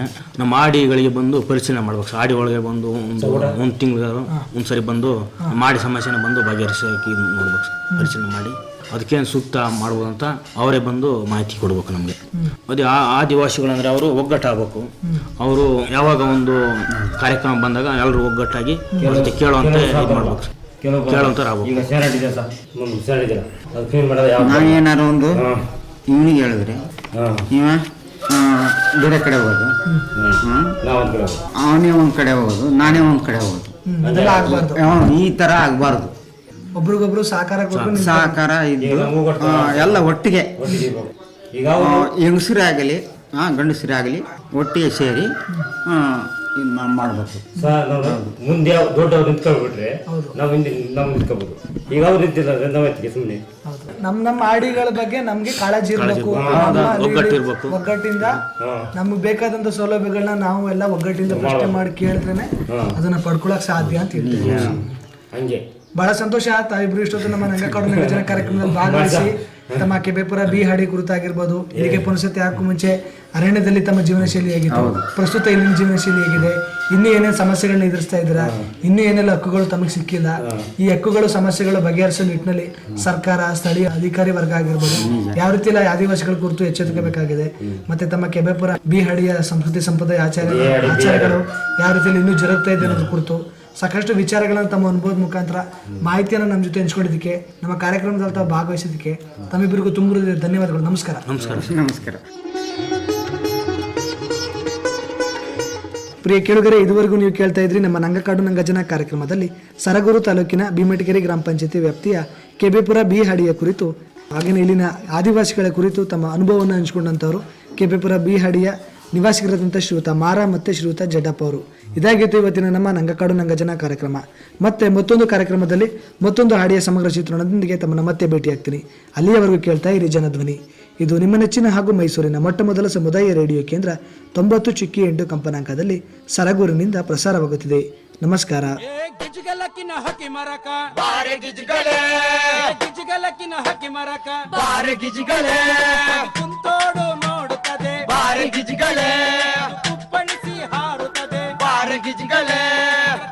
ನಮ್ಮ ಆಡಿಗಳಿಗೆ ಬಂದು ಪರಿಶೀಲನೆ ಮಾಡ್ಬೇಕು ಸರ್. ಆಡಿ ಒಳಗೆ ಬಂದು ಒಂದು ಒಂದು ತಿಂಗಳು ಒಂದು ಸರಿ ಬಂದು ಮಾಡಿ ಆಡಿ ಸಮಸ್ಯೆನ ಬಂದು ಬಗೆಹರಿಸಿ ಇದು ನೋಡ್ಬೇಕು ಸರ್. ಪರಿಶೀಲನೆ ಮಾಡಿ ಅದಕ್ಕೇನು ಸೂಕ್ತ ಮಾಡ್ಬೋದು ಅಂತ ಅವರೇ ಬಂದು ಮಾಹಿತಿ ಕೊಡ್ಬೇಕು ನಮಗೆ. ಅದೇ ಆ ಆದಿವಾಸಿಗಳಂದ್ರೆ ಅವರು ಒಗ್ಗಟ್ಟಾಗಬೇಕು. ಅವರು ಯಾವಾಗ ಒಂದು ಕಾರ್ಯಕ್ರಮ ಬಂದಾಗ ಎಲ್ಲರೂ ಒಗ್ಗಟ್ಟಾಗಿ ಕೇಳುವಂತ ಕೇಳುವಂತೆ ಇದು ಮಾಡ್ಬೇಕು ಸರ್. ನಾನು ನಾವೇನಾರು ಒಂದು ಇವನಿಗೆ ಹೇಳಿದ್ರೆ. ಇವ ಬೇರೆ ಕಡೆ ಹೋಗೋದು. ಹ್ಮ್. ನಾವು ಒಂದು ಕಡೆ ಹೋಗೋದು. ಅವನೇ ಒಂದು ಕಡೆ ಹೋಗೋದು ನಾನೇ ಒಂದು ಕಡೆ ಹೋಗೋದು. ಈ ಅದೆಲ್ಲ ಆಗ್ಬಾರ್ದು. ಈ ಥರ ಆಗಬಾರ್ದು. ಒಬ್ರಿಗೊಬ್ರು ಸಹಕಾರ ಕೊಟ್ಟು ಸಹಕಾರ. ಆ, ಎಲ್ಲ ಒಟ್ಟಿಗೆ. ಹೆಂಗಸರೇ ಆಗಲಿ ಹಾಂ ಗಂಡಸರೇ ಆಗಲಿ ಒಟ್ಟಿಗೆ ಸೇರಿ ಇದು ಮಾಡಬೇಕು. ಮುಂದೆ ದೊಡ್ಡವ್ರು ನಿಂತ್ಕೊಳ್ಬಿಟ್ರೆ ನಾವು ಹಿಂದೆ ನಾವು ನಿಂತ್ಕೋಬೋದು ಈಗ ಅವ್ರು ನಿಂತಿಲ್ಲ ಅಂದ್ರೆ ನಾವು ಸುಮ್ಮನೆ. ನಮ್ ನಮ್ಮ ಆಡಿಗಳ ಬಗ್ಗೆ ನಮ್ಗೆ ಕಾಳಜಿ ಇರಬೇಕು. ಒಗ್ಗಟ್ಟಿರ್ಬೇಕು. ಒಗ್ಗಟ್ಟಿಂದ ನಮ್ಗೆ ಬೇಕಾದಂತ ಸೌಲಭ್ಯಗಳನ್ನ ನಾವು ಎಲ್ಲ ಒಗ್ಗಟ್ಟಿಂದ ಪ್ರಶ್ನೆ ಮಾಡಿ ಕೇಳಿದ್ರೇನೆ ಅದನ್ನ ಪಡ್ಕೊಳಕ್ ಸಾಧ್ಯ ಅಂತ ಹೇಳ್ತೀವಿ ಹಂಗೆ. ಬಹಳ ಸಂತೋಷ ತಾವಿಬ್ರು ಇಷ್ಟೊತ್ತು ನಮ್ಮ ನಂಗಕಾಡು ಜನ ಕಾರ್ಯಕ್ರಮದಲ್ಲಿ ಭಾಗವಹಿಸಿ. ತಮ್ಮ ಕೆಬೆಪುರ ಬಿ ಹಾಡಿ ಕುರಿತಾಗಿರ್ಬೋದು ಇಲ್ಲಿಗೆ ಪುನಸತಿ ಹಾಕೋ ಮುಂಚೆ ಅರಣ್ಯದಲ್ಲಿ ತಮ್ಮ ಜೀವನ ಶೈಲಿ ಹೇಗಿತ್ತು ಪ್ರಸ್ತುತ ಇಲ್ಲಿನ ಜೀವನ ಶೈಲಿ ಹೇಗಿದೆ. ಇನ್ನೂ ಏನೇನು ಸಮಸ್ಯೆಗಳನ್ನ ಎದುರಿಸ್ತಾ ಇದ್ದೀರಾ? ಇನ್ನೂ ಏನೆಲ್ಲ ಹಕ್ಕುಗಳು ತಮಗೆ ಸಿಕ್ಕಿಲ್ಲ? ಈ ಹಕ್ಕುಗಳು ಸಮಸ್ಯೆಗಳು ಬಗೆಹರಿಸೋ ನಿಟ್ಟಿನಲ್ಲಿ ಸರ್ಕಾರ ಸ್ಥಳೀಯ ಅಧಿಕಾರಿ ವರ್ಗ ಆಗಿರ್ಬೋದು. ಯಾವ ರೀತಿ ಆದಿವಾಸಿಗಳ ಕುರಿತು ಎಚ್ಚೆತ್ತುಕೋಬೇಕಾಗಿದೆ. ಮತ್ತೆ ತಮ್ಮ ಕೆಬೆಪುರ ಬಿ ಹಡಿಯ ಸಂಸ್ಕೃತಿ ಸಂಪ್ರದಾಯ ಆಚಾರ ಆಚಾರಗಳು ಯಾವ ರೀತಿಯಲ್ಲಿ ಇನ್ನೂ ಜರುಗ್ತಾ ಇದೆ ಅನ್ನೋದ್ರ ಕುರಿತು ಸಾಕಷ್ಟು ವಿಚಾರಗಳನ್ನು ತಮ್ಮ ಅನುಭವದ ಮುಖಾಂತರ ಮಾಹಿತಿಯನ್ನು ನಮ್ಮ ಜೊತೆ ಹಂಚ್ಕೊಂಡಿದ್ದಕ್ಕೆ ನಮ್ಮ ಕಾರ್ಯಕ್ರಮದಲ್ಲಿ ತಾವು ಭಾಗವಹಿಸಿದ್ದಕ್ಕೆ ತಮ್ಮಿಬ್ಬರಿಗೂ ತುಂಬ ಧನ್ಯವಾದಗಳು. ನಮಸ್ಕಾರ. ನಮಸ್ಕಾರ. ನಮಸ್ಕಾರ. ಪ್ರಿಯ ಕೇಳುಗರೆ ಇದುವರೆಗೂ ನೀವು ಕೇಳ್ತಾ ಇದ್ರಿ ನಮ್ಮ ನಂಗಕಾಡು ನಂಗಜನ ಕಾರ್ಯಕ್ರಮದಲ್ಲಿ ಸರಗೂರು ತಾಲೂಕಿನ ಭೀಮಟಗೆರೆ ಗ್ರಾಮ ಪಂಚಾಯತಿ ವ್ಯಾಪ್ತಿಯ ಕೆಬೆಪುರ ಬಿ ಹಾಡಿಯ ಕುರಿತು ಹಾಗೆಯೇ ಇಲ್ಲಿನ ಆದಿವಾಸಿಗಳ ಕುರಿತು ತಮ್ಮ ಅನುಭವವನ್ನು ಹಂಚಿಕೊಂಡಂಥವರು ಕೆಬೆಪುರ ಬಿ ಹಡಿಯ ನಿವಾಸಿಗರಾದಂಥ ಶ್ರೀಯುತ ಮಾರ ಮತ್ತು ಶ್ರೀಯುತ ಜಡ್ಡಪ್ಪ ಅವರು. ಇದಾಗಿತ್ತು ಇವತ್ತಿನ ನಮ್ಮ ನಂಗಕಾಡು ನಂಗಜನ ಕಾರ್ಯಕ್ರಮ. ಮತ್ತೆ ಮತ್ತೊಂದು ಕಾರ್ಯಕ್ರಮದಲ್ಲಿ ಮತ್ತೊಂದು ಹಾಡಿಯ ಸಮಗ್ರ ಚಿತ್ರಣದೊಂದಿಗೆ ತಮ್ಮನ್ನ ಮತ್ತೆ ಭೇಟಿಯಾಗ್ತೀನಿ. ಅಲ್ಲಿಯವರೆಗೂ ಕೇಳ್ತಾ ಇರಿ ಜನಧ್ವನಿ. ಇದು ನಿಮ್ಮ ನೆಚ್ಚಿನ ಹಾಗೂ ಮೈಸೂರಿನ ಮೊಟ್ಟ ಮೊದಲ ಸಮುದಾಯ ರೇಡಿಯೋ ಕೇಂದ್ರ ತೊಂಬತ್ತು ಚಿಕ್ಕಿ ಎಂಟು ಕಂಪನಾಂಕದಲ್ಲಿ ಸರಗೂರಿನಿಂದ ಪ್ರಸಾರವಾಗುತ್ತಿದೆ. ನಮಸ್ಕಾರ. ಹಕ್ಕಿ sangue de galera.